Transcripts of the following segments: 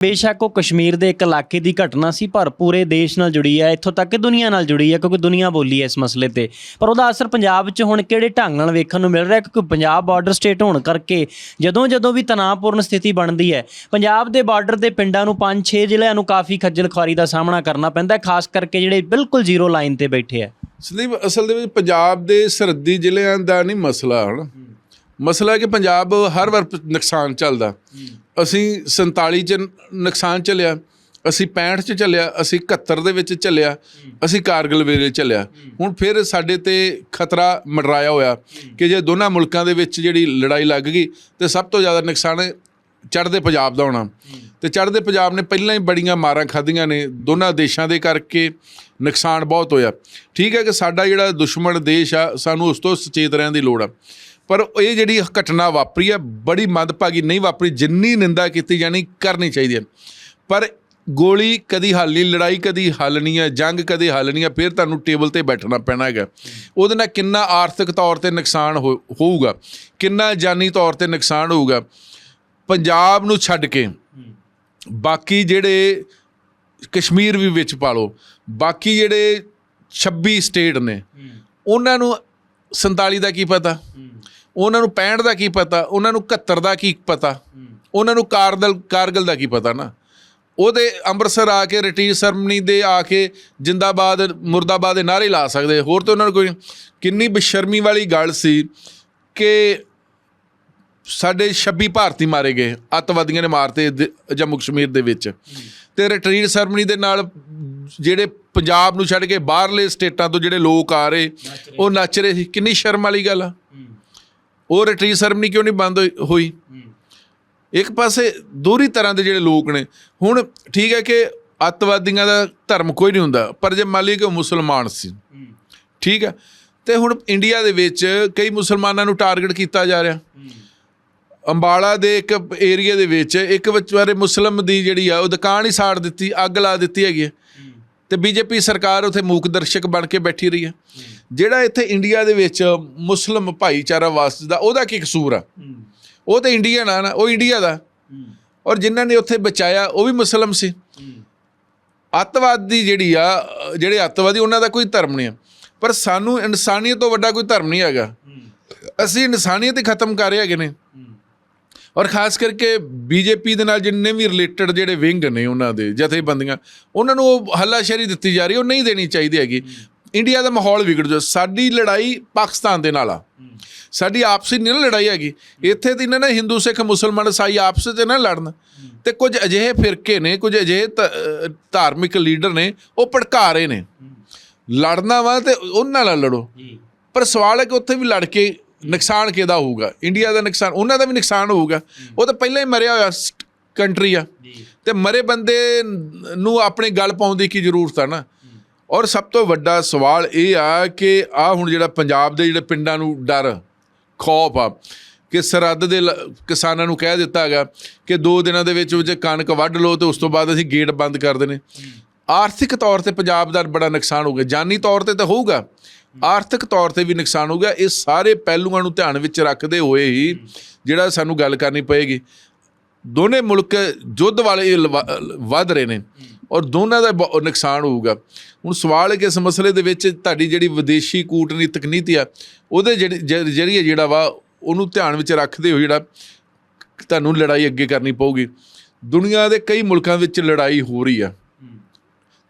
ਬੇਸ਼ੱਕ ਉਹ ਕਸ਼ਮੀਰ ਦੇ ਇੱਕ ਇਲਾਕੇ ਦੀ ਘਟਨਾ ਸੀ, ਪਰ ਪੂਰੇ ਦੇਸ਼ ਨਾਲ ਜੁੜੀ ਹੈ, ਇੱਥੋਂ ਤੱਕ ਕਿ ਦੁਨੀਆ ਨਾਲ ਜੁੜੀ ਹੈ, ਕਿਉਂਕਿ ਦੁਨੀਆ ਬੋਲੀ ਹੈ ਇਸ ਮਸਲੇ ਤੇ। ਪਰ ਉਹਦਾ ਅਸਰ ਪੰਜਾਬ 'ਚ ਹੁਣ ਕਿਹੜੇ ਢੰਗ ਨਾਲ ਵੇਖਣ ਨੂੰ ਮਿਲ ਰਿਹਾ, ਕਿਉਂਕਿ ਪੰਜਾਬ ਬਾਰਡਰ ਸਟੇਟ ਹੋਣ ਕਰਕੇ ਜਦੋਂ ਜਦੋਂ ਵੀ ਤਣਾਅਪੂਰਨ ਸਥਿਤੀ ਬਣਦੀ ਹੈ, ਪੰਜਾਬ ਦੇ ਬਾਰਡਰ ਦੇ ਪਿੰਡਾਂ ਨੂੰ 5-6 ਜ਼ਿਲ੍ਹਿਆਂ ਨੂੰ ਕਾਫੀ ਖੱਜਲ ਖੁਆਰੀ ਦਾ ਸਾਹਮਣਾ ਕਰਨਾ ਪੈਂਦਾ ਹੈ, ਖਾਸ ਕਰਕੇ ਜਿਹੜੇ ਬਿਲਕੁਲ ਜ਼ੀਰੋ ਲਾਈਨ ਤੇ ਬੈਠੇ ਹੈ। ਸੰਦੀਪ ਅਸਲ ਦੇ ਵਿੱਚ ਪੰਜਾਬ ਦੇ ਸਰਹੱਦੀ ਜ਼ਿਲ੍ਹਿਆਂ ਦਾ ਨਹੀਂ ਮਸਲਾ ਹਨ ਮਸਲਾ ਹੈ ਕਿ ਪੰਜਾਬ ਹਰ ਵਾਰ ਨੁਕਸਾਨ ਚੱਲਦਾ। ਅਸੀਂ 47 ਚ ਨੁਕਸਾਨ ਚੱਲਿਆ ਅਸੀਂ 65 ਚ ਚੱਲਿਆ ਅਸੀਂ 71 ਦੇ ਵਿੱਚ ਚੱਲਿਆ ਅਸੀਂ ਕਾਰਗਿਲ ਵੇਲੇ ਚੱਲਿਆ ਹੁਣ ਫਿਰ ਸਾਡੇ ਤੇ ਖਤਰਾ ਮੰਡਰਾਇਆ ਹੋਇਆ ਕਿ ਜੇ ਦੋਨਾਂ ਮੁਲਕਾਂ ਦੇ ਵਿੱਚ ਜਿਹੜੀ ਲੜਾਈ ਲੱਗ ਗਈ, ਤੇ ਸਭ ਤੋਂ ਜ਼ਿਆਦਾ ਨੁਕਸਾਨ ਚੜ੍ਹਦੇ ਪੰਜਾਬ ਦਾ ਹੋਣਾ। ਤੇ ਚੜ੍ਹਦੇ ਪੰਜਾਬ ਨੇ ਪਹਿਲਾਂ ਹੀ ਬੜੀਆਂ ਮਾਰਾਂ ਖਾਧੀਆਂ ਨੇ, ਦੋਨਾਂ ਦੇਸ਼ਾਂ ਦੇ ਕਰਕੇ ਨੁਕਸਾਨ ਬਹੁਤ ਹੋਇਆ। ਠੀਕ ਹੈ ਕਿ ਸਾਡਾ ਜਿਹੜਾ ਦੁਸ਼ਮਣ ਦੇਸ਼ ਆ, ਸਾਨੂੰ ਉਸ ਤੋਂ ਸੁਚੇਤ ਰਹਿਣ ਦੀ ਲੋੜ ਆ। ਪਰ ਇਹ ਜਿਹੜੀ ਘਟਨਾ ਵਾਪਰੀ ਆ ਬੜੀ ਮੰਦਭਾਗੀ ਨਹੀਂ ਵਾਪਰੀ ਜਿੰਨੀ ਨਿੰਦਾ ਕੀਤੀ ਜਾਣੀ ਕਰਨੀ ਚਾਹੀਦੀ ਹੈ। ਪਰ ਗੋਲੀ ਕਦੀ ਹੱਲ ਨਹੀਂ ਲੜਾਈ ਕਦੀ ਹੱਲ ਨਹੀਂ ਹੈ ਜੰਗ ਕਦੇ ਹੱਲ ਨਹੀਂ ਹੈ ਫਿਰ ਤੁਹਾਨੂੰ ਟੇਬਲ ਤੇ ਬੈਠਣਾ ਪੈਣਾ ਹੈਗਾ। ਉਹਦੇ ਨਾਲ ਕਿੰਨਾ ਆਰਥਿਕ ਤੌਰ ਤੇ ਨੁਕਸਾਨ ਹੋ- ਹੋਊਗਾ ਕਿੰਨਾ ਜਾਨੀ ਤੌਰ ਤੇ ਨੁਕਸਾਨ ਹੋਊਗਾ। ਪੰਜਾਬ ਨੂੰ ਛੱਡ ਕੇ ਬਾਕੀ ਜਿਹੜੇ ਕਸ਼ਮੀਰ ਵੀ ਵਿੱਚ ਪਾ ਲਓ ਬਾਕੀ ਜਿਹੜੇ 26 ਸਟੇਟ ਨੇ ਉਹਨਾਂ ਨੂੰ 47 ਦਾ ਕੀ ਪਤਾ? ਉਹਨਾਂ ਨੂੰ 65 ਦਾ ਕੀ ਪਤਾ? ਉਹਨਾਂ ਨੂੰ 71 ਦਾ ਕੀ ਪਤਾ? ਉਹਨਾਂ ਨੂੰ ਕਾਰਗਲ ਕਾਰਗਲ ਦਾ ਕੀ ਪਤਾ ਨਾ? ਉਹਦੇ ਅੰਮ੍ਰਿਤਸਰ ਆ ਕੇ ਰਿਟਰੀਟ ਸਰਮਨੀ ਦੇ ਆ ਕੇ ਜਿੰਦਾਬਾਦ, ਮੁਰਦਾਬਾਦ ਦੇ ਨਾਰੇ ਲਾ ਸਕਦੇ। ਹੋਰ ਤਾਂ ਉਹਨਾਂ ਨੂੰ ਕੋਈ ਕਿੰਨੀ ਬੇਸ਼ਰਮੀ ਵਾਲੀ ਗੱਲ ਸੀ ਕਿ ਸਾਡੇ 26 ਭਾਰਤੀ ਮਾਰੇ ਗਏ, ਅੱਤਵਾਦੀਆਂ ਨੇ ਮਾਰਤੇ ਦ- ਜੰਮੂ ਕਸ਼ਮੀਰ ਦੇ ਵਿੱਚ। ਤੇ ਰਿਟਰੀਟ ਸਰਮਨੀ ਦੇ ਨਾਲ ਜਿਹੜੇ ਪੰਜਾਬ ਨੂੰ ਛੱਡ ਕੇ ਬਾਹਰਲੇ ਸਟੇਟਾਂ ਤੋਂ ਜਿਹੜੇ ਲੋਕ ਆ ਰਹੇ, ਉਹ ਨੱਚ ਰਹੇ ਸੀ। ਕਿੰਨੀ ਸ਼ਰਮ ਵਾਲੀ ਗੱਲ ਆ। ਉਹ ਰਿਟਰੀਟ ਸਰਮਨੀ ਕਿਉਂ ਨਹੀਂ ਬੰਦ ਹੋਈ- ਹੋਈ? ਇੱਕ ਪਾਸੇ ਦੋਹਰੀ ਤਰ੍ਹਾਂ ਦੇ ਜਿਹੜੇ ਲੋਕ ਨੇ, ਹੁਣ ਠੀਕ ਹੈ ਕਿ ਅੱਤਵਾਦੀਆਂ ਦਾ ਧਰਮ ਕੋਈ ਨਹੀਂ ਹੁੰਦਾ, ਪਰ ਜੇ ਮੰਨ ਲਈਏ ਕਿ ਉਹ ਮੁਸਲਮਾਨ ਸੀ, ਠੀਕ ਹੈ, ਤੇ ਹੁਣ ਇੰਡੀਆ ਦੇ ਵਿੱਚ ਕਈ ਮੁਸਲਮਾਨਾਂ ਨੂੰ ਟਾਰਗੇਟ ਕੀਤਾ ਜਾ ਰਿਹਾ। ਅੰਬਾਲਾ ਦੇ ਇੱਕ ਏਰੀਆ ਦੇ ਵਿੱਚ ਇੱਕ ਵਿਚਾਰੇ ਮੁਸਲਮ ਦੀ ਜਿਹੜੀ ਆ, ਉਹ ਦੁਕਾਨ ਹੀ ਸਾੜ ਦਿੱਤੀ, ਅੱਗ ਲਾ ਦਿੱਤੀ ਹੈਗੀ ਹੈ। ਤੇ ਬੀਜੇਪੀ ਸਰਕਾਰ ਉਥੇ ਮੂਕ ਦਰਸ਼ਕ ਬਣ ਕੇ ਬੈਠੀ ਰਹੀ ਹੈ। ਜਿਹੜਾ ਇੱਥੇ ਇੰਡੀਆ ਦੇ ਵਿੱਚ ਮੁਸਲਮ ਭਾਈਚਾਰਾ ਵਸਦਾ ਉਹਦਾ ਕੀ ਕਸੂਰ ਆ? ਉਹ ਤਾਂ ਇੰਡੀਅਨ ਆ ਨਾ ਉਹ ਇੰਡੀਆ ਦਾ। ਔਰ ਜਿਨ੍ਹਾਂ ਨੇ ਉੱਥੇ ਬਚਾਇਆ ਉਹ ਵੀ ਮੁਸਲਮ ਸੀ। ਅੱਤਵਾਦੀ ਜਿਹੜੀ ਆ ਜਿਹੜੇ ਅੱਤਵਾਦੀ ਉਹਨਾਂ ਦਾ ਕੋਈ ਧਰਮ ਨਹੀਂ ਆ। ਪਰ ਸਾਨੂੰ ਇਨਸਾਨੀਅਤ ਤੋਂ ਵੱਡਾ ਕੋਈ ਧਰਮ ਨਹੀਂ ਹੈਗਾ। ਅਸੀਂ ਇਨਸਾਨੀਅਤ ਹੀ ਖਤਮ ਕਰ ਰਹੇ ਹੈਗੇ ਨੇ। ਔਰ ਖਾਸ ਕਰਕੇ ਬੀਜੇਪੀ ਦੇ ਨਾਲ ਜਿੰਨੇ ਵੀ ਰਿਲੇਟਡ ਜਿਹੜੇ ਵਿੰਗ ਨੇ ਉਹਨਾਂ ਦੇ ਜਥੇਬੰਦੀਆਂ ਉਹਨਾਂ ਨੂੰ ਉਹ ਹੱਲਾਸ਼ੇਰੀ ਦਿੱਤੀ ਜਾ ਰਹੀ ਉਹ ਨਹੀਂ ਦੇਣੀ ਚਾਹੀਦੀ ਹੈਗੀ। ਇੰਡੀਆ ਦਾ ਮਾਹੌਲ ਵਿਗੜ ਜਾ ਸਾਡੀ ਲੜਾਈ ਪਾਕਿਸਤਾਨ ਦੇ ਨਾਲ ਆ। ਸਾਡੀ ਆਪਸੀ ਨਹੀਂ ਨਾ ਲੜਾਈ ਹੈਗੀ। ਇੱਥੇ ਤੇ ਇਹਨਾਂ ਨੇ ਹਿੰਦੂ ਸਿੱਖ ਮੁਸਲਮਾਨ ਈਸਾਈ ਆਪਸ ਵਿੱਚ ਨਾ ਲੜਨ। ਤੇ ਕੁਝ ਅਜਿਹੇ ਫਿਰਕੇ ਨੇ ਕੁਝ ਅਜਿਹੇ ਧਾਰਮਿਕ ਲੀਡਰ ਨੇ ਉਹ ਭੜਕਾ ਰਹੇ ਨੇ। ਲੜਨਾ ਵਾ ਤੇ ਉਹਨਾਂ ਨਾਲ ਲੜੋ। ਪਰ ਸਵਾਲ ਹੈ ਕਿ ਉੱਥੇ ਵੀ ਲੜ ਕੇ ਨੁਕਸਾਨ ਕਿਹਦਾ ਹੋਊਗਾ? ਇੰਡੀਆ ਦਾ ਨੁਕਸਾਨ ਉਹਨਾਂ ਦਾ ਵੀ ਨੁਕਸਾਨ ਹੋਊਗਾ। ਉਹ ਤਾਂ ਪਹਿਲਾਂ ਹੀ ਮਰਿਆ ਹੋਇਆ ਕੰਟਰੀ ਆ। ਤੇ ਮਰੇ ਬੰਦੇ ਨੂੰ ਆਪਣੇ ਗੱਲ ਪਾਉਣ ਦੀ ਕੀ ਜ਼ਰੂਰਤ ਆ ਨਾ? ਔਰ ਸਭ ਤੋਂ ਵੱਡਾ ਸਵਾਲ ਇਹ ਆ ਕਿ ਆ ਹੁਣ ਜਿਹੜਾ ਪੰਜਾਬ ਦੇ ਜਿਹੜੇ ਪਿੰਡਾਂ ਨੂੰ ਡਰ, ਖੌਫ ਆ, ਕਿ ਸਰਹੱਦ ਦੇ ਲ- ਕਿਸਾਨਾਂ ਨੂੰ ਕਹਿ ਦਿੱਤਾ ਹੈਗਾ ਕਿ ਦੋ ਦਿਨਾਂ ਦੇ ਵਿੱਚ ਵਿੱਚ ਕਣਕ ਵੱਢ ਲਓ ਤੇ ਉਸ ਤੋਂ ਬਾਅਦ ਅਸੀਂ ਗੇਟ ਬੰਦ ਕਰ ਦੇਣੇ। ਆਰਥਿਕ ਤੌਰ ਤੇ ਪੰਜਾਬ ਦਾ ਬੜਾ ਨੁਕਸਾਨ ਹੋਊਗਾ, ਜਾਨੀ ਤੌਰ ਤੇ ਤਾਂ ਹੋਊਗਾ। ਆਰਥਿਕ ਤੌਰ ਤੇ ਵੀ ਨੁਕਸਾਨ ਹੋਊਗਾ, ਇਹ ਸਾਰੇ ਪਹਿਲੂਆਂ ਨੂੰ ਧਿਆਨ ਵਿੱਚ ਰੱਖਦੇ ਹੋਏ ਹੀ ਜਿਹੜਾ ਸਾਨੂੰ ਗੱਲ ਕਰਨੀ ਪਏਗੀ। ਦੋਨੇ ਮੁਲਕ ਯੁੱਧ ਵਾਲੇ ਲਵਾ- ਵੱਧ ਰਹੇ ਨੇ। ਔਰ ਦੋਨਾਂ ਦਾ ਬਹੁ- ਨੁਕਸਾਨ ਹੋਊਗਾ। ਹੁਣ ਸਵਾਲ ਹੈ ਕਿ ਇਸ ਮਸਲੇ ਦੇ ਵਿੱਚ ਤੁਹਾਡੀ ਜਿਹੜੀ ਵਿਦੇਸ਼ੀ ਕੂਟਨੀਤਿਕ ਨੀਤੀ ਆ, ਉਹਦੇ ਜਿਹੜੀ ਜ- ਜਰੀਏ ਜਿਹੜਾ ਵਾ, ਉਹਨੂੰ ਧਿਆਨ ਵਿੱਚ ਰੱਖਦੇ ਹੋਏ ਜਿਹੜਾ ਤੁਹਾਨੂੰ ਲੜਾਈ ਅੱਗੇ ਕਰਨੀ ਪਊਗੀ। ਦੁਨੀਆ ਦੇ ਕਈ ਮੁਲਕਾਂ ਵਿੱਚ ਲੜਾਈ ਹੋ ਰਹੀ ਆ।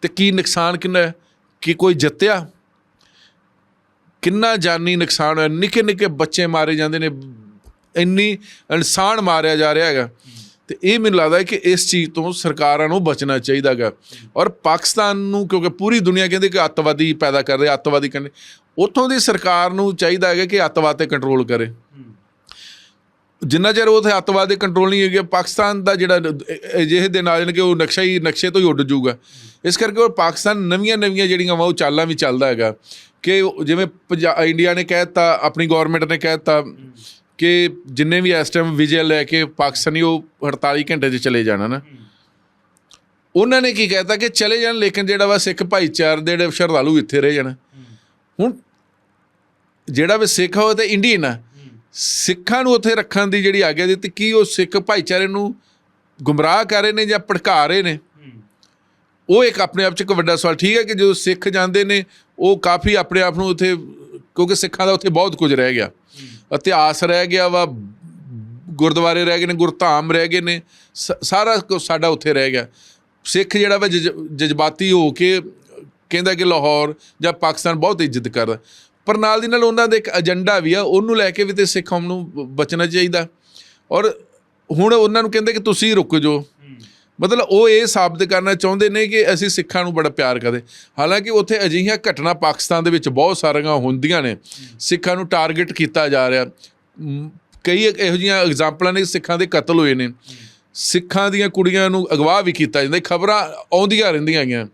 ਤੇ ਕੀ ਨੁਕਸਾਨ ਕਿੰਨਾ ਹੈ? ਕੀ ਕੋਈ ਜਿੱਤਿਆ? ਕਿੰਨਾ ਜਾਨੀ ਨੁਕਸਾਨ ਹੋਇਆ? ਨਿੱਕੇ ਨਿੱਕੇ ਬੱਚੇ ਮਾਰੇ ਜਾਂਦੇ ਨੇ। ਇੰਨੀ ਇਨਸਾਨ ਮਾਰਿਆ ਜਾ ਰਿਹਾ ਹੈਗਾ। ਤੇ ਇਹ ਮੈਨੂੰ ਲੱਗਦਾ ਕਿ ਇਸ ਚੀਜ਼ ਤੋਂ ਸਰਕਾਰਾਂ ਨੂੰ ਬਚਣਾ ਚਾਹੀਦਾ ਹੈਗਾ। ਔਰ ਪਾਕਿਸਤਾਨ ਨੂੰ, ਕਿਉਂਕਿ ਪੂਰੀ ਦੁਨੀਆ ਕਹਿੰਦੀ ਕਿ ਅੱਤਵਾਦੀ ਪੈਦਾ ਕਰ ਰਹੇ, ਅੱਤਵਾਦੀ ਕਹਿੰਦੇ, ਉੱਥੋਂ ਦੀ ਸਰਕਾਰ ਨੂੰ ਚਾਹੀਦਾ ਹੈਗਾ ਕਿ ਅੱਤਵਾਦ ਤੇ ਕੰਟਰੋਲ ਕਰੇ। ਜਿੰਨਾ ਚਿਰ ਉਹ ਅੱਤਵਾਦ ਦੇ ਕੰਟਰੋਲ ਨਹੀਂ ਹੈਗੇ, ਪਾਕਿਸਤਾਨ ਦਾ ਜਿਹੜਾ ਅਜਿਹੇ ਦੇ ਨਾਲ ਜਾਣ ਕਿ ਉਹ ਨਕਸ਼ਾ ਹੀ, ਨਕਸ਼ੇ ਤੋਂ ਹੀ ਉੱਡ ਜਾਊਗਾ। ਇਸ ਕਰਕੇ ਉਹ ਪਾਕਿਸਤਾਨ ਨਵੀਆਂ ਨਵੀਆਂ ਜਿਹੜੀਆਂ ਵਾ, ਉਹ ਚਾਲਾਂ ਵੀ ਚੱਲਦਾ ਹੈਗਾ। ਕਿ ਜਿਵੇਂ ਪੰਜਾ- ਇੰਡੀਆ ਨੇ ਕਹਿਤਾ ਆਪਣੀ ਗਵਰਨਮੈਂਟ ਨੇ ਕਹਿਤਾ ਕਿ ਜਿੰਨੇ ਵੀ ਇਸ ਟਾਈਮ ਵਿਜੇ ਲੈ ਕੇ ਪਾਕਿਸਤਾਨੀ ਉਹ 48 ਘੰਟੇ 'ਚ ਚਲੇ ਜਾਣਾ ਨਾ ਉਹਨਾਂ ਨੇ ਕੀ ਕਹਿਤਾ ਕਿ ਚਲੇ ਜਾਣ, ਲੇਕਿਨ ਜਿਹੜਾ ਵਾ ਸਿੱਖ ਭਾਈਚਾਰੇ ਦੇ ਜਿਹੜੇ ਸ਼ਰਧਾਲੂ ਇੱਥੇ ਰਹਿ ਜਾਣ। ਹੁਣ ਜਿਹੜਾ ਵੀ ਸਿੱਖ ਆ, ਉਹ ਤੇ ਇੰਡੀਅਨ ਆ। ਸਿੱਖਾਂ ਨੂੰ ਉੱਥੇ ਰੱਖਣ ਦੀ ਜਿਹੜੀ ਆਗਿਆ ਦਿੱਤੀ, ਕੀ ਉਹ ਸਿੱਖ ਭਾਈਚਾਰੇ ਨੂੰ ਗੁੰਮਰਾਹ ਕਰ ਰਹੇ ਨੇ ਜਾਂ ਭੜਕਾ ਰਹੇ ਨੇ? ਉਹ ਇੱਕ ਆਪਣੇ ਆਪ ਚ ਇੱਕ ਵੱਡਾ ਸਵਾਲ। ਠੀਕ ਹੈ ਕਿ ਜਦੋਂ ਸਿੱਖ ਜਾਂਦੇ ਨੇ, ਉਹ ਕਾਫੀ ਆਪਣੇ ਆਪ ਨੂੰ ਉੱਥੇ, ਕਿਉਂਕਿ ਸਿੱਖਾਂ ਦਾ ਉੱਥੇ ਬਹੁਤ ਕੁਝ ਰਹਿ ਗਿਆ। ਇਤਿਹਾਸ ਰਹਿ ਗਿਆ ਵਾ, ਗੁਰਦੁਆਰੇ ਰਹਿ ਗਏ ਨੇ, ਗੁਰਧਾਮ ਰਹਿ ਗਏ ਨੇ, ਸ- ਸਾਰਾ ਸਾਡਾ ਉੱਥੇ ਰਹਿ ਗਿਆ। ਸਿੱਖ ਜਿਹੜਾ ਵਾ ਜਜ- ਜਜ਼ਬਾਤੀ ਹੋ ਕੇ ਕਹਿੰਦਾ ਕਿ ਲਾਹੌਰ ਜਾਂ ਪਾਕਿਸਤਾਨ ਬਹੁਤ ਇੱਜ਼ਤ ਕਰਦਾ। ਪਰ ਨਾਲ ਦੀ ਨਾਲ ਉਹਨਾਂ ਦਾ ਇੱਕ ਏਜੰਡਾ ਵੀ ਆ, ਉਹਨੂੰ ਲੈ ਕੇ ਵੀ ਤੇ ਸਿੱਖ ਨੂੰ ਬ- ਬਚਣਾ ਚਾਹੀਦਾ। ਔਰ ਹੁਣ ਉਹਨਾਂ ਨੂੰ ਕਹਿੰਦੇ ਕਿ ਤੁਸੀਂ ਰੁਕ ਜਾਓ। ਮਤਲਬ ਉਹ ਇਹ ਸਾਬਤ ਕਰਨਾ ਚਾਹੁੰਦੇ ਨੇ ਕਿ ਅਸੀਂ ਸਿੱਖਾਂ ਨੂੰ ਬੜਾ ਪਿਆਰ ਕਰਦੇ। ਹਾਲਾਂਕਿ ਉੱਥੇ ਅਜਿਹੀਆਂ ਘਟਨਾ ਪਾਕਿਸਤਾਨ ਦੇ ਵਿੱਚ ਬਹੁਤ ਸਾਰੀਆਂ ਹੁੰਦੀਆਂ ਨੇ। ਸਿੱਖਾਂ ਨੂੰ ਟਾਰਗੇਟ ਕੀਤਾ ਜਾ ਰਿਹਾ। ਕਈ ਇਹੋ ਜਿਹੀਆਂ ਐਗਜ਼ਾਮਪਲਾਂ ਨੇ ਸਿੱਖਾਂ ਦੇ ਕਤਲ ਹੋਏ ਨੇ। ਸਿੱਖਾਂ ਦੀਆਂ ਕੁੜੀਆਂ ਨੂੰ ਅਗਵਾ ਵੀ ਕੀਤਾ ਜਾਂਦਾ। ਖਬਰਾਂ ਆਉਂਦੀਆਂ ਰਹਿੰਦੀਆਂ ਹੈਗੀਆਂ।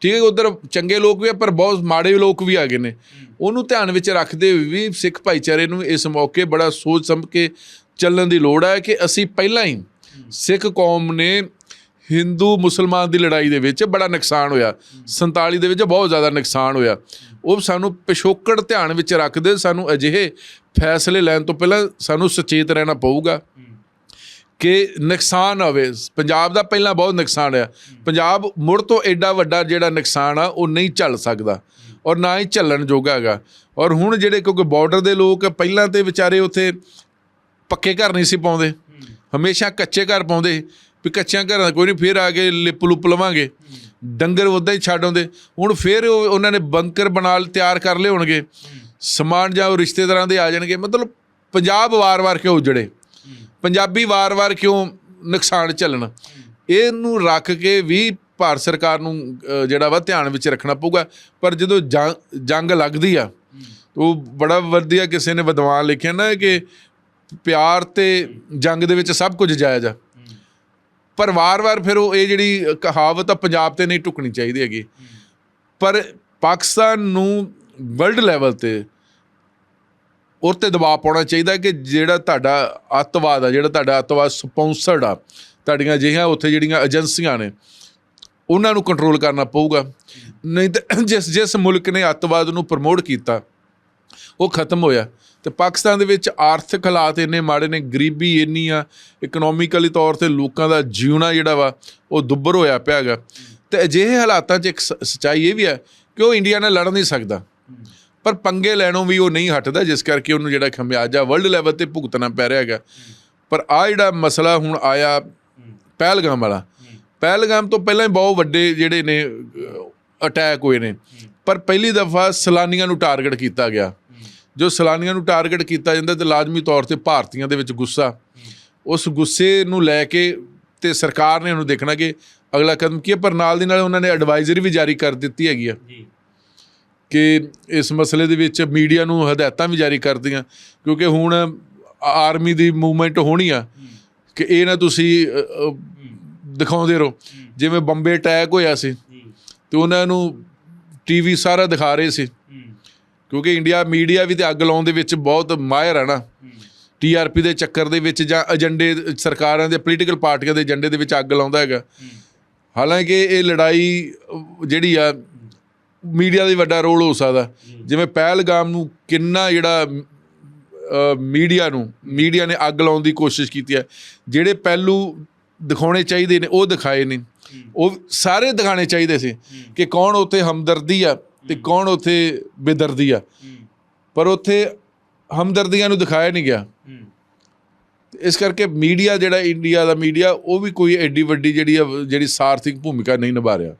ਠੀਕ ਹੈ ਉਧਰ ਚੰਗੇ ਲੋਕ ਵੀ ਆ, ਪਰ ਬਹੁਤ ਮਾੜੇ ਲੋਕ ਵੀ ਆ ਗਏ ਨੇ। ਉਹਨੂੰ ਧਿਆਨ ਵਿੱਚ ਰੱਖਦੇ ਵੀ ਸਿੱਖ ਭਾਈਚਾਰੇ ਨੂੰ ਇਸ ਮੌਕੇ ਬੜਾ ਸੋਚ ਸਮਝ ਕੇ ਚੱਲਣ ਦੀ ਲੋੜ ਹੈ ਕਿ ਅਸੀਂ ਪਹਿਲਾਂ ਹੀ ਸਿੱਖ ਕੌਮ ਨੇ ਹਿੰਦੂ ਮੁਸਲਮਾਨ ਦੀ ਲੜਾਈ ਦੇ ਵਿੱਚ ਬੜਾ ਨੁਕਸਾਨ ਹੋਇਆ। 47 ਦੇ ਵਿੱਚ ਬਹੁਤ ਜ਼ਿਆਦਾ ਨੁਕਸਾਨ ਹੋਇਆ। ਉਹ ਸਾਨੂੰ ਪਿਛੋਕੜ ਧਿਆਨ ਵਿੱਚ ਰੱਖਦੇ, ਸਾਨੂੰ ਅਜਿਹੇ ਫੈਸਲੇ ਲੈਣ ਤੋਂ ਪਹਿਲਾਂ ਸਾਨੂੰ ਸੁਚੇਤ ਰਹਿਣਾ ਪਊਗਾ ਕਿ ਨੁਕਸਾਨ ਹੋਵੇ। ਪੰਜਾਬ ਦਾ ਪਹਿਲਾਂ ਬਹੁਤ ਨੁਕਸਾਨ ਹੋਇਆ। ਪੰਜਾਬ ਮੁੜ ਤੋਂ ਐਡਾ ਵੱਡਾ ਜਿਹੜਾ ਨੁਕਸਾਨ ਆ, ਉਹ ਨਹੀਂ ਝੱਲ ਸਕਦਾ ਔਰ ਨਾ ਹੀ ਝੱਲਣ ਜੋਗਾ ਹੈਗਾ। ਔਰ ਹੁਣ ਜਿਹੜੇ ਕਿਉਂਕਿ ਬਾਰਡਰ ਦੇ ਲੋਕ ਪਹਿਲਾਂ ਤੇ ਵਿਚਾਰੇ ਉੱਥੇ ਪੱਕੇ ਘਰ ਨਹੀਂ ਸੀ ਪਾਉਂਦੇ, ਹਮੇਸ਼ਾ ਕੱਚੇ ਘਰ ਪਾਉਂਦੇ। ਵੀ ਕੱਚਿਆਂ ਘਰਾਂ ਦਾ ਕੋਈ ਨਹੀਂ, ਫੇਰ ਆ ਕੇ ਲਿਪ ਲੁਪ ਲਵਾਂਗੇ। ਡੰਗਰ ਉਦਾਂ ਹੀ ਛੱਡ ਆਉਂਦੇ। ਹੁਣ ਫੇਰ ਉਹ- ਉਹਨਾਂ ਨੇ ਬੰਕਰ ਬਣਾ ਲ- ਤਿਆਰ ਕਰ ਲਏ ਹੋਣਗੇ ਸਮਾਨ ਜਾਂ ਉਹ ਰਿਸ਼ਤੇਦਾਰਾਂ ਦੇ ਆ ਜਾਣਗੇ। ਮਤਲਬ ਪੰਜਾਬ ਵਾਰ-ਵਾਰ ਕਿਉਂ ਉਜੜੇ? ਪੰਜਾਬੀ ਵਾਰ-ਵਾਰ ਕਿਉਂ ਨੁਕਸਾਨ ਝੱਲਣ? ਇਹਨੂੰ ਰੱਖ ਕੇ ਵੀ ਭਾਰਤ ਸਰਕਾਰ ਨੂੰ ਜਿਹੜਾ ਵਾ ਧਿਆਨ ਵਿੱਚ ਰੱਖਣਾ ਪਊਗਾ। ਪਰ ਜਦੋਂ ਜੰਗ- ਜੰਗ ਲੱਗਦੀ ਆ, ਉਹ ਬੜਾ ਵਧੀਆ ਕਿਸੇ ਨੇ ਵਿਦਵਾਨ ਲਿਖਿਆ ਨਾ ਕਿ ਪਿਆਰ ਤੇ ਜੰਗ ਦੇ ਵਿੱਚ ਸਭ ਕੁਝ ਜਾਇਜ਼ ਆ। ਪਰ ਵਾਰ-ਵਾਰ ਫਿਰ ਉਹ ਇਹ ਜਿਹੜੀ ਕਹਾਵਤ ਆ, ਪੰਜਾਬ ਤੇ ਨਹੀਂ ਟੁਕਣੀ ਚਾਹੀਦੀ ਹੈਗੀ। ਪਰ ਪਾਕਿਸਤਾਨ ਨੂੰ ਵਰਲਡ ਲੈਵਲ ਤੇ ਉਹ ਤੇ ਦਬਾਅ ਪਾਉਣਾ ਚਾਹੀਦਾ ਕਿ ਜਿਹੜਾ ਤੁਹਾਡਾ ਅੱਤਵਾਦ ਆ, ਜਿਹੜਾ ਤੁਹਾਡਾ ਅੱਤਵਾਦ ਸਪਾਂਸਰਡ ਆ, ਤੁਹਾਡੀਆਂ ਜਿਹੀਆਂ ਉੱਥੇ ਜਿਹੜੀਆਂ ਏਜੰਸੀਆਂ ਨੇ, ਉਹਨਾਂ ਨੂੰ ਕੰਟਰੋਲ ਕਰਨਾ ਪਊਗਾ। ਨਹੀਂ ਤਾਂ ਜਿਸ ਜਿਸ ਮੁਲਕ ਨੇ ਅੱਤਵਾਦ ਨੂੰ ਪ੍ਰਮੋਟ ਕੀਤਾ, ਉਹ ਖਤਮ ਹੋਇਆ। ਤੇ ਪਾਕਿਸਤਾਨ ਦੇ ਵਿੱਚ ਆਰਥਿਕ ਹਾਲਾਤ ਇੰਨੇ ਮਾੜੇ ਨੇ, ਗਰੀਬੀ ਇੰਨੀ ਆ ਇਕਨੋਮਿਕਲੀ ਤੌਰ ਤੇ ਲੋਕਾਂ ਦਾ ਜਿਉਣਾ ਜਿਹੜਾ ਵਾ, ਉਹ ਦੁੱਬਰ ਹੋਇਆ ਪਿਆ ਹੈਗਾ। ਤੇ ਅਜਿਹੇ ਹਾਲਾਤਾਂ 'ਚ ਇੱਕ ਸ- ਸੱਚਾਈ ਇਹ ਵੀ ਹੈ ਕਿ ਉਹ ਇੰਡੀਆ ਨਾਲ ਲੜ ਨਹੀਂ ਸਕਦਾ। ਪਰ ਪੰਗੇ ਲੈਣੋਂ ਵੀ ਉਹ ਨਹੀਂ ਹਟਦਾ, ਜਿਸ ਕਰਕੇ ਉਹਨੂੰ ਜਿਹੜਾ ਖਮਿਆਜਾ ਵਰਲਡ ਲੈਵਲ ਤੇ ਭੁਗਤਣਾ ਪੈ ਰਿਹਾ ਹੈਗਾ। ਪਰ ਆ ਜਿਹੜਾ ਮਸਲਾ ਹੁਣ ਆਇਆ ਪਹਿਲਗਾਮ ਵਾਲਾ, ਪਹਿਲਗਾਮ ਤੋਂ ਪਹਿਲਾਂ ਹੀ ਬਹੁਤ ਵੱਡੇ ਜਿਹੜੇ ਨੇ ਅਟੈਕ ਹੋਏ ਨੇ। ਪਰ ਪਹਿਲੀ ਦਫਾ ਸਲਾਨੀਆਂ ਨੂੰ ਟਾਰਗੇਟ ਕੀਤਾ ਗਿਆ। ਜੋ ਸਲਾਨੀਆਂ ਨੂੰ ਟਾਰਗੇਟ ਕੀਤਾ ਜਾਂਦਾ ਤੇ ਲਾਜ਼ਮੀ ਤੌਰ ਤੇ ਭਾਰਤੀਆਂ ਦੇ ਵਿੱਚ ਗੁੱਸਾ ਉਸ ਗੁੱਸੇ ਨੂੰ ਲੈ ਕੇ ਤੇ ਸਰਕਾਰ ਨੇ ਉਹਨੂੰ ਦੇਖਣਾ ਕਿ ਅਗਲਾ ਕਦਮ ਕੀ ਹੈ ਪਰ ਨਾਲ ਦੀ ਨਾਲ ਉਹਨਾਂ ਨੇ ਐਡਵਾਈਜ਼ਰੀ ਵੀ ਜਾਰੀ ਕਰ ਦਿੱਤੀ ਹੈਗੀ ਆ ਜੀ। ਕਿ ਇਸ ਮਸਲੇ ਦੇ ਵਿੱਚ ਮੀਡੀਆ ਨੂੰ ਹਦਾਇਤਾਂ ਵੀ ਜਾਰੀ ਕਰਦੀਆਂ ਕਿਉਂਕਿ ਹੁਣ ਆਰਮੀ ਦੀ ਮੂਵਮੈਂਟ ਹੋਣੀ ਆ ਕਿ ਇਹ ਨਾ ਤੁਸੀਂ ਦਿਖਾਉਂਦੇ ਰਹੋ। ਜਿਵੇਂ ਬੰਬੇ ਅਟੈਕ ਹੋਇਆ ਸੀ ਤੇ ਉਹਨਾਂ ਨੂੰ ਟੀਵੀ ਸਾਰਾ ਦਿਖਾ ਰਹੇ ਸੀ। ਕਿਉਂਕਿ ਇੰਡੀਆ ਮੀਡੀਆ ਵੀ ਤੇ ਅੱਗ ਲਾਉਣ ਦੇ ਵਿੱਚ ਬਹੁਤ ਮਾਹਿਰ ਹੈ ਨਾ। ਟੀਆਰਪੀ ਦੇ ਚੱਕਰ ਦੇ ਵਿੱਚ ਜਾਂ ਏਜੰਡੇ ਸਰਕਾਰਾਂ ਦੇ ਪੋਲੀਟੀਕਲ ਪਾਰਟੀਆਂ ਦੇ ਏਜੰਡੇ ਦੇ ਵਿੱਚ ਅੱਗ ਲਾਉਂਦਾ ਹੈਗਾ। ਹਾਲਾਂਕਿ ਇਹ ਲੜਾਈ ਜਿਹੜੀ ਆ, ਮੀਡੀਆ ਦਾ ਵੱਡਾ ਰੋਲ ਹੋ ਸਕਦਾ। ਜਿਵੇਂ ਪਹਿਲਗਾਮ ਨੂੰ ਕਿੰਨਾ ਜਿਹੜਾ ਮੀਡੀਆ ਨੂੰ, ਮੀਡੀਆ ਨੇ ਅੱਗ ਲਾਉਣ ਦੀ ਕੋਸ਼ਿਸ਼ ਕੀਤੀ ਹੈ। ਜਿਹੜੇ ਪਹਿਲੂ ਦਿਖਾਉਣੇ ਚਾਹੀਦੇ ਨੇ, ਉਹ ਦਿਖਾਏ ਨਹੀਂ ਉਹ ਸਾਰੇ ਦਿਖਾਣੇ ਚਾਹੀਦੇ ਸੀ ਕਿ ਕੌਣ ਉੱਥੇ ਹਮਦਰਦੀ ਆ। ਤੇ ਕੌਣ ਉੱਥੇ ਬੇਦਰਦੀ ਆ? ਪਰ ਉੱਥੇ ਹਮਦਰਦੀਆਂ ਨੂੰ ਦਿਖਾਇਆ ਨਹੀਂ ਗਿਆ। ਇਸ ਕਰਕੇ ਮੀਡੀਆ ਜਿਹੜਾ ਇੰਡੀਆ ਦਾ ਮੀਡੀਆ, ਉਹ ਵੀ ਕੋਈ ਐਡੀ ਵੱਡੀ ਜਿਹੜੀ ਆ, ਜਿਹੜੀ ਸਾਰਥਿਕ ਭੂਮਿਕਾ ਨਹੀਂ ਨਿਭਾ ਰਿਹਾ।